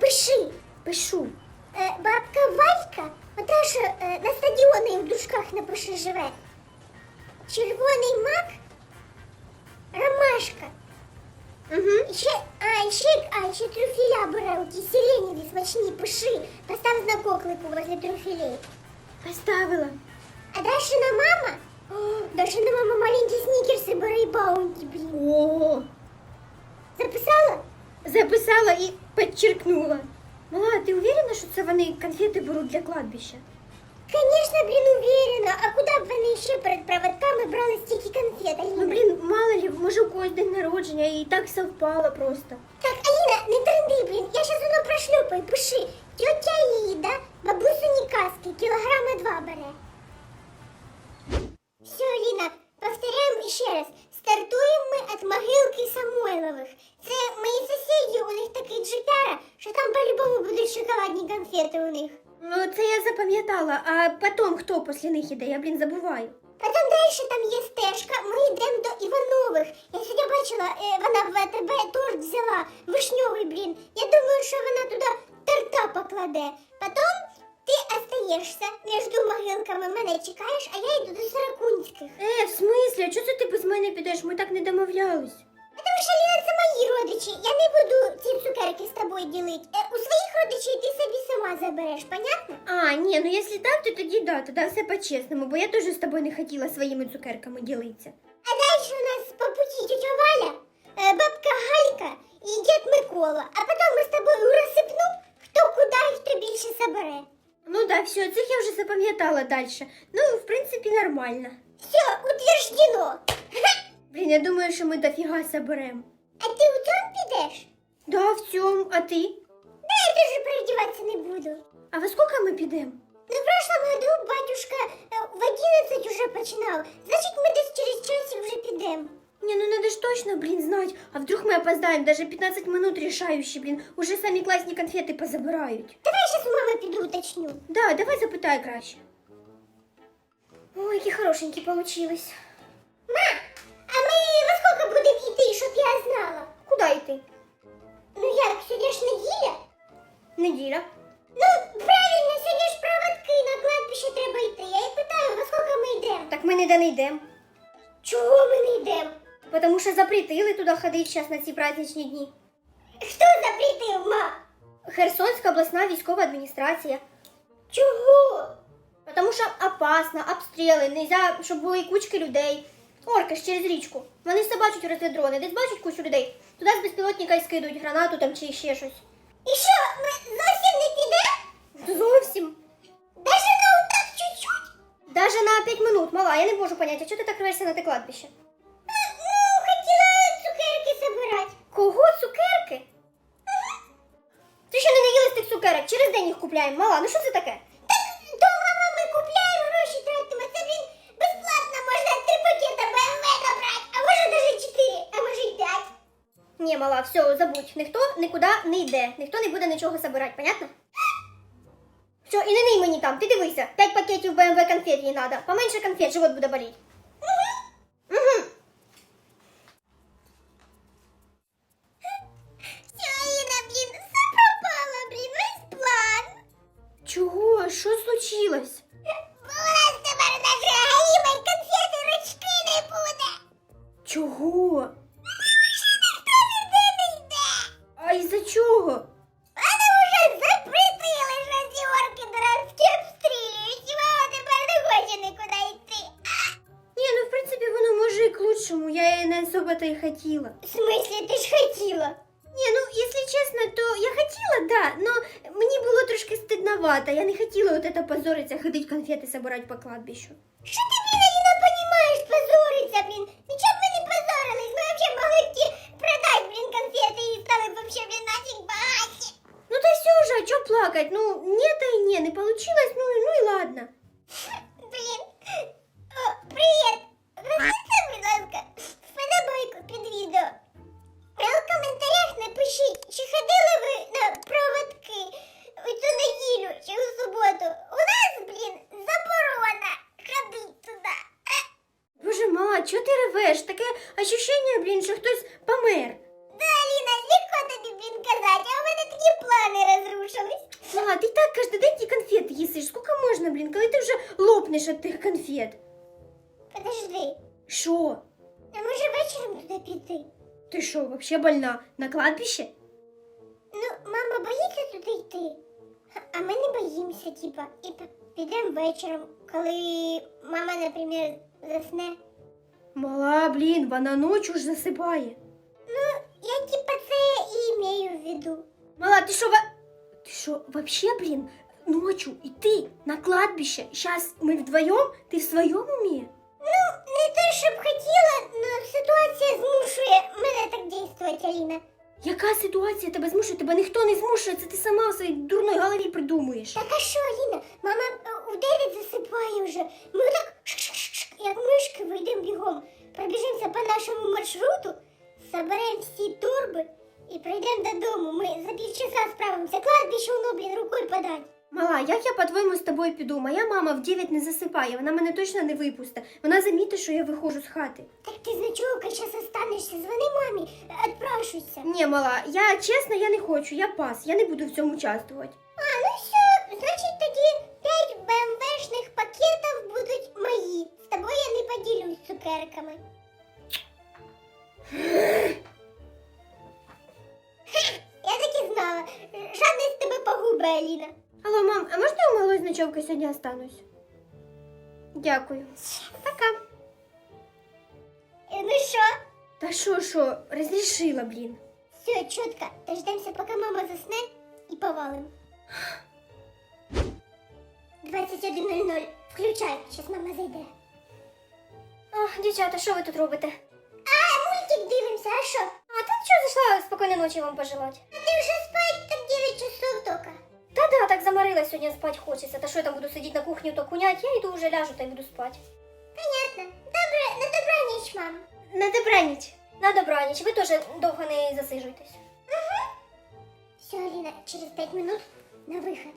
пиши. Пишу. Е, бабка Валька, ота що е, на стадіоні в дужках напиши живе. Червоний мак, ромашка. Угу. І Ще, а, ще, а, ще трюфеля бере, у ті сиреневі смачні, пиши. Постав знак оклику возле трюфелей. Поставила. А Дашина мама? записала і підчеркнула. Мала, ти уверена, що це вони конфети беруть для кладбища? Конечно, блін, уверена. А куди б вони ще перед проводками брали стільки конфет, Аліна? Ну, блін, мало ли, може у когось день народження і так совпало просто. Так, Аліна, не тренди, блін. Я щас воно прошлюпаю, пиши. Тетя Ліда, бабусині каски, кілограма два бере. Все, Аліна, повторяємо ще раз. Стартуємо ми від могилки Самойлових. Це мої сусіди, у них такий джипяра, що там по-любому будуть шоколадні конфети у них. Ну, це я а потім хто після них іде, я, блін, забуваю. Потім далі там є стежка, ми йдемо до Іванових. Я сьогодні бачила, е, вона в АТБ торт взяла, вишньовий, блін. Я думаю, що вона туди торта покладе. Потім ти остаєшся між могилками, мене чекаєш, а я йду до Саракунських. Е, в смислі, а чого це ти без мене підеш? Ми так не домовлялись. Мої родичі. Я не буду ці цукерки з тобою ділити. Е, у своїх родичів ти собі сама забереш, понятно? А, ні, ну якщо так, то тоді да, тоді все по-чесному, бо я теж з тобою не хотіла своїми цукерками ділитися. А дальше у нас по пути тетя Валя, э, бабка Галька и дед Микола. А потом мы с тобой розсипну, хто куди і хто більше собере. Ну да, все, цих я вже запам'ятала далі. Ну, в принципі, нормально. Все, утверждено. Блін, я думаю, що ми дофіга соберемо. А ти у цьому підеш? Да, в цьому, а ти? Да, я теж переодіватися не буду. А во скільки ми підемо? Ну, в прошлом году батюшка э, в 11 уже починав. Значить, ми десь через часик вже підемо. Не, ну надо ж точно, блин, знать. А вдруг мы опоздаем? Даже 15 минут решающие, блин. Уже самі класні конфети позабирають. Давай зараз у мами піду уточню. Да, давай запитай краще. Ой, які хорошенькі получились. Ма, йдемо. Чого ми не йдемо? Потому що запретили туди ходити зараз на ці праздничні дні. Хто запретив, ма? Херсонська обласна військова адміністрація. Чого? Потому що опасно, обстріли, нельзя, щоб були кучки людей. Орки ж через річку. Вони все бачать розвідрони, десь бачать кучу людей. Туди з безпілотника й скидують гранату там чи ще щось. І що, ми зовсім не підемо? Зовсім. Даже на 5 минут, мала, я не можу понять, а чого ти так рвешся на те кладбище? Ну, хотіла цукерки забирати. Кого цукерки? Ти що не наїлась тих цукерок? Через день їх купляємо, мала, ну що це таке? Так дома ми купляємо гроші тратимо. Це, блін, безплатно можна три пакета БМВ набрати, а може навіть чотири, а може й п'ять. Ні, мала, все, забудь. Ніхто нікуди не йде, ніхто не буде нічого забирати, понятно? Все, і не ний мені там, ти дивися, п'ять пакетів БМВ конфет їй надо. Поменше конфет, живот буде боліти. Хотіла. В смислі, ти ж хотіла? Ні, ну якщо чесно, то я хотіла, да, но мені було трошки стидновато. Я не хотіла от это позориться, ходить конфети собирати по кладбищу. Що ти, блін, Аліна, понімаєш, позориться, блін? Нічого б ми не позорились, ми взагалі могли ті продати, блін, конфети і стали б взагалі, блін, нафіг багаті. Ну та все же, а чё плакать? Ну, не та и не, не получилось, ну, ну и ладно. Лопнеш від тих конфет? Подожди, Що? а може вечором туди піти? Ти що, вообще больна? На кладбище? Ну, мама боїться туди йти. А ми не боїмося, типа, і підемо вечором, коли мама, наприклад, засне. Мала, блін, вона ночі ж засипає. Ну, я типа це і маю в виду. Мала, ти що, ва... Ти що, вообще, блін, ночью іти на кладбище? Сейчас ми вдвоєм? Ти в своєму умі? Ну, не те, щоб хотіла, але ситуація змушує мене так дійствувати, Аліна. Яка ситуація тебе змушує? Тебе ніхто не змушує, це ти сама в своїй дурної голові придумуєш. Так а що, Аліна? Мама е, у засипає вже. Ми так як мишки вийдемо бігом, пробіжимося по нашому маршруту, заберемо всі турби і прийдемо додому. Ми за півчаса справимося. Кладбище воно, блін, рукою подать. Мала, як я по-твоєму з тобою піду? Моя мама в 9 не засипає, вона мене точно не випусте. Вона замітить, що я виходжу з хати. Так ти з ночовкою зараз останешся, дзвони мамі, відпрашуйся. Ні, мала, я чесно, я не хочу, я пас, я не буду в цьому участвувати. А, ну все, значить тоді п'ять БМВшних пакетів будуть мої. З тобою я не поділюсь цукерками. Я так і знала. Жадність тебе погубить, Аліна. Алло, мам, а можна я у малої з ночовкою сьогодні останусь? Дякую. Пока. Е, Ну що? Та що, що, розрішила, блін. Все, чітко. Дождемося, поки мама засне і повалим. 21.00. Включай, зараз мама зайде. О, дівчата, що ви тут робите? А, мультик дивимося, а що? А тут що зайшла спокійної ночі вам пожелати? А ти вже заморилась сьогодні спать хочеться. Та що я там буду сидіти на кухні то кунять, я йду вже ляжу та й буду спати. Понятно. Добре, на добраніч, мам. На добраніч. На добраніч. Ви теж довго не засижуйтесь. Все, Алина, через пять минут на выход.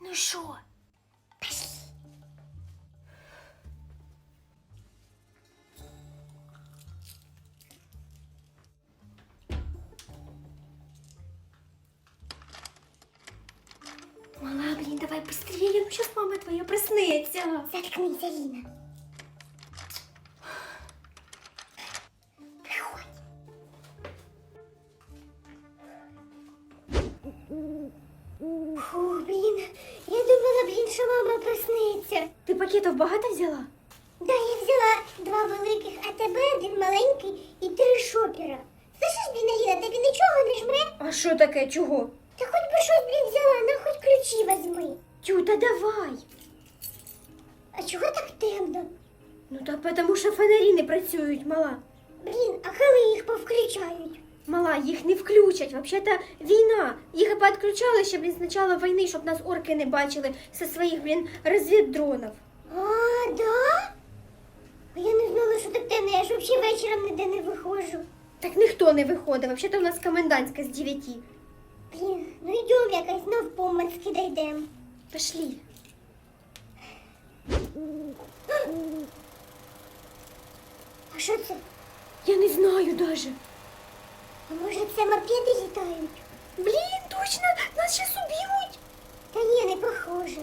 Ну що? Быстрее, ну сейчас мама твоя проснеться. Заткнись. Приходь. Фу, блін. Я думала, блін, що мама проснеться. Ти пакетів багато взяла? Да, я взяла два великих АТБ, один маленький і три шопера. Слышиш, блін, Аліна, тобі нічого не жме? А що таке? Чого? Та хоч би щось, блін, взяла, на хоч ключі возьми. Тю, давай. А чого так темно? Ну так тому що фонарі не працюють, мала. Блін, а коли їх повключають? Мала, їх не включать. Взагалі-то війна. Їх підключали ще, блін, з початку війни, щоб нас орки не бачили зі своїх, блін, розвіддронів. А, да? А я не знала, що так темно, я ж взагалі вечором ніде не виходжу. Так ніхто не виходить. Взагалі-то у нас комендантська з 9. Блін, ну йдемо якось навпомацьки дійдемо. Пошли. А що це? Я не знаю даже. А може це мопеди літають? Блін, точно, нас зараз уб'ють. Та ні, не похоже.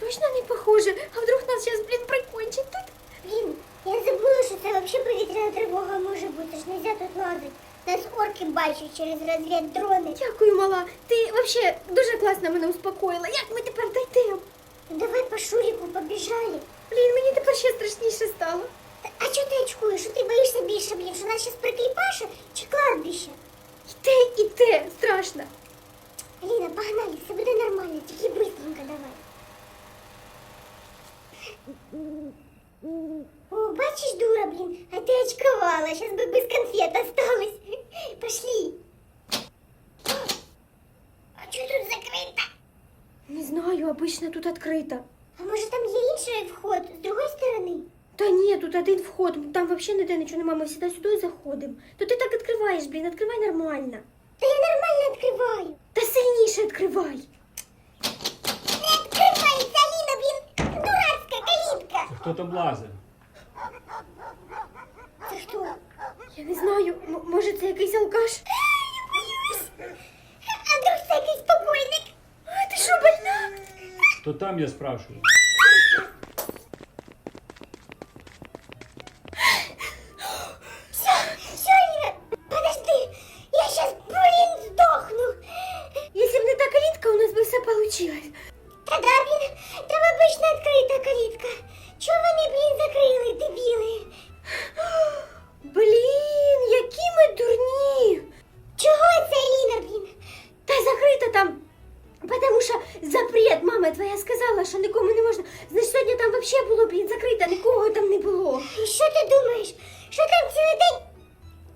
Точно не похоже. А вдруг нас зараз, блін, прикончать тут? Блін, я забула, що це взагалі повітряна тривога може бути. Ж нельзя тут лазити. Нас орки бачать через розвід дрони. Дякую, мала. Ти взагалі дуже класно мене успокоїла. Як ми тепер дійдемо? Давай по Шуріку побіжали. Блін, мені тепер ще страшніше стало. Та- А чого ти очкуєш? Що ти боїшся більше, блін? Що нас зараз прикліпаше чи кладбище? Йде, іде, страшно. Аліна, погнали, все буде нормально, тільки быстренько давай. О, бачиш, дура, блін, а ти очковала, сейчас бы без конфет осталось. Пошли. А что тут закрыто? Не знаю, обично тут відкрито. А може там є інший вход з другої сторони? Та ні, тут один вход, там взагалі ніде нічого немає, ми всегда сюди заходимо. То ти так відкриваєш, блін, відкривай нормально. Та я нормально відкриваю. Та сильніше відкривай. Не відкривається, Аліна, блін, дурацька калітка. Хто там лазить? Це хто? Я не знаю, м- може це якийсь алкаш? Я боюсь. А друг це якийсь покойник? А ти що, больна? То там я спрашиваю. Мама твоя сказала, що нікому не можна. Значить, сьогодні там вообще було, блін, закрито, нікого там не було. І що ти думаєш? Що там цілий день?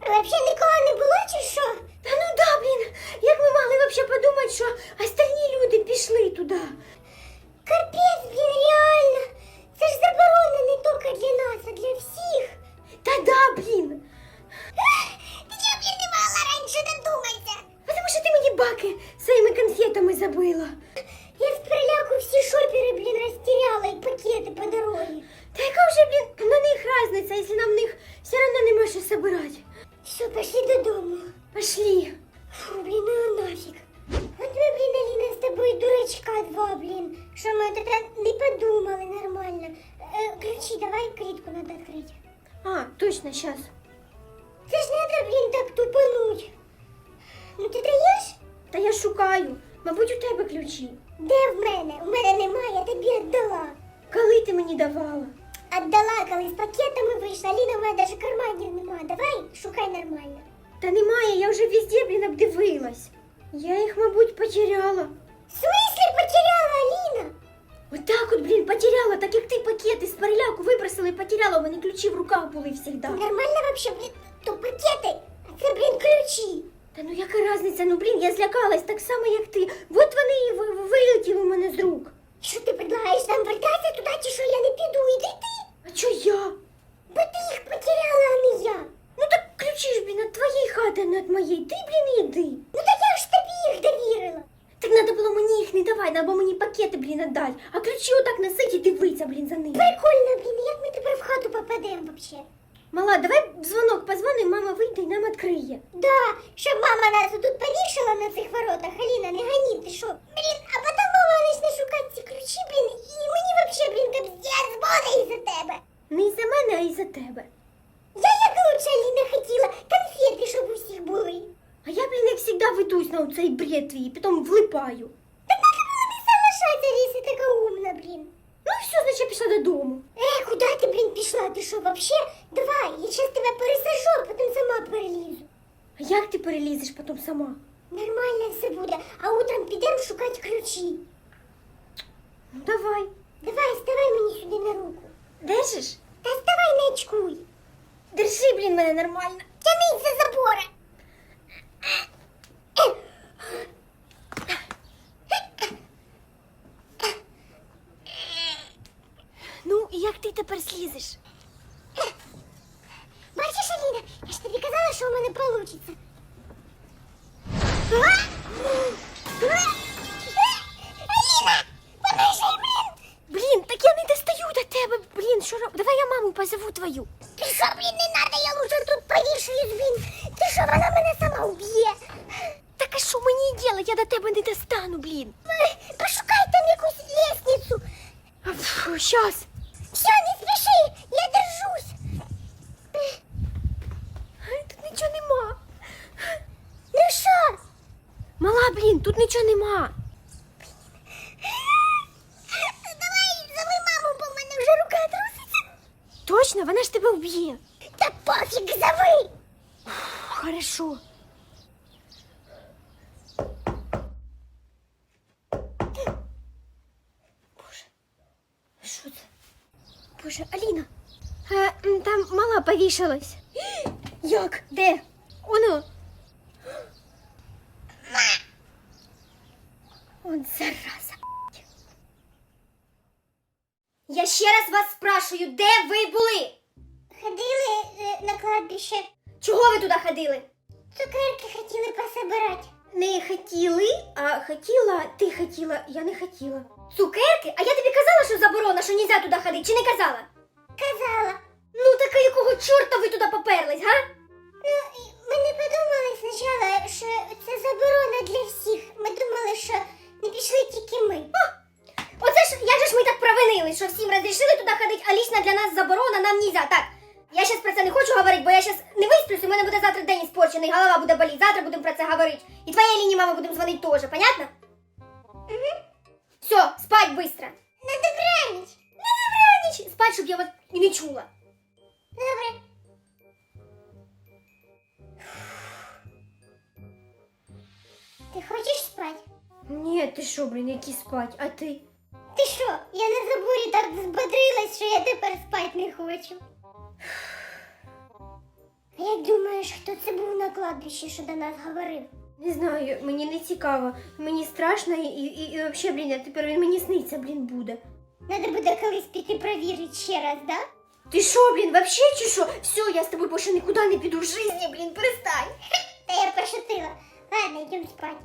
Вообще нікого не було чи що? Та ну да, блін, як ми могли вообще подумати, що остальні люди пішли туди? Капець, блін, реально. Це ж заборонено не тільки для нас, а для всіх. Та да, блін. Ти чого, блін, не могла раніше додуматися? Потому що ти мені баки своїми конфетами забила. Я з переляку всі шопери, блін, розтіряла і пакети по дорозі. Та яка вже, блін, на них разниця, якщо нам в них все одно нема що собирати? Все, пошли додому. Пошли. Фу, блін, ну нафіг. От ми, блін, Аліна, з тобою дурачка два, блін. Що ми тоді не подумали нормально. Е, ключі, давай клітку надо відкрити. А, точно, сейчас. Це ж надо, блін, так тупануть. Ну ти даєш? Та я шукаю. Мабуть, у тебе ключі. Де в мене? У мене немає, я тобі віддала. Коли ти мені давала? Отдала, коли з пакетами вийшла. Аліна, у мене навіть карманів нема. Давай, шукай нормально. Та немає, я вже везде, блін, обдивилась. Я їх, мабуть, потеряла. В смысле потеряла Аліна? Отак от, блін, потеряла, так як ти пакети з переляку вибросила і потеряла, у мене ключі в руках були завжди. Нормально вообще, блін, то пакети, а це, блін, ключі. Та ну яка разниця, ну блін, я злякалась так само, як ти. От вони і вилетіли у мене з рук. Що ти предлагаєш нам вертатися туди, чи що я не піду, іди ти? А чо я? Бо ти їх потеряла, а не я. Ну так ключі ж, блін, від твоєї хати, а не від моєї. Ти, блін, іди. Ну так я ж тобі їх довірила. Так надо було мені їх не давати, або мені пакети, блін, отдать. А ключі отак носить і дивиться, блін, за ними. Прикольно, блін, як ми тепер в хату попадемо вообще? Мала, давай дзвонок позвоним, мама вийде і нам відкриє. Да, щоб мама нас тут повішала на цих воротах, Аліна, не гані, ти що? Блін, а потім мама почне шукати ці ключі, блін, і мені вообще, блін, капздець буде із-за тебе. Не із-за мене, а із-за тебе. Я як лучше, Аліна, хотіла конфети, щоб у всіх були. А я, блін, як завжди ведусь на цей бред твій, потім влипаю. Так надо було не соглашатися, якщо така умна, блін. Ну і все, значить я пішла додому. Е, куди ти, блін, пішла? Ти що, вообще? Давай, я зараз тебе пересажу, а потім сама перелізу. А як ти перелізеш потім сама? Нормально все буде, а утром підемо шукати ключі. Ну давай. Давай, ставай мені сюди на руку. Держиш? Та ставай, не очкуй. Держи, блін, мене нормально. Тянись за забора. Ну, і як ти тепер слізеш? Бачиш, Аліна, я ж тобі казала, що у мене вийде. Аліна, подожди, блін. Блін, так я не достаю до тебе. Блін, що роб... Давай я маму позову твою. Ти що, блін, не надо, я лучше тут повішуюсь, блін. Ти що, вона мене сама вб'є? Так а що мені діло? Я до тебе не достану, блін. Пошукай там якусь фу, щас. Все, не спіши, я держусь. Ай, Тут нічого нема. Ну що? Мала, блін, тут нічого нема. Давай зови маму, бо в мене вже рука труситься. Точно, вона ж тебе вб'є. Та пофіг, зови. Хорошо. Боже, що це? Боже, Аліна. А, м, там мала повішалась. Як? Де? Оно. От зараза. Я ще раз вас спрашую, де ви були? Ходили е, на кладбище, Чого ви туди ходили? цукерки хотіли пособирати. Не хотіли, а хотіла, ти хотіла, я не хотіла. Цукерки? А я тобі казала, що заборона, що нельзя туди ходити, чи не казала? Казала. Ну так а якого чорта ви туди поперлись, га? Ну, і ми не подумали спочатку, що це заборона для всіх. Ми думали, що не пішли тільки ми. Оце ж, як же ж ми так провинили, що всім розрішили туди ходити, а лічно для нас заборона, нам нельзя. Так, я зараз про це не хочу говорити, бо я зараз не висплюсь, у мене буде завтра день іспорчений, голова буде боліти, завтра будемо про це говорити. І твоя лінії мама будемо дзвонити теж, понятно? Угу. Все, спать быстро. На добраніч. На добраніч. Спать, щоб я вас і не чула. Добре. Ти хочеш спати? Ні, ти що, блін, які спать, а ти? Ти що? Я на заборі так збодрилась, що я тепер спати не хочу. А як думаєш, хто це був на кладбищі, що до нас говорив? Не знаю, мені не цікаво, мені страшно і, і, і, взагалі, блін, а тепер він мені сниться, блін, буде. Надо буде колись піти провірити ще раз, да? Ти що, блін, вообще чи що? Все, я з тобою більше нікуди не піду в житті, блін, перестань. Та я пошутила. Ладно, йдемо спати.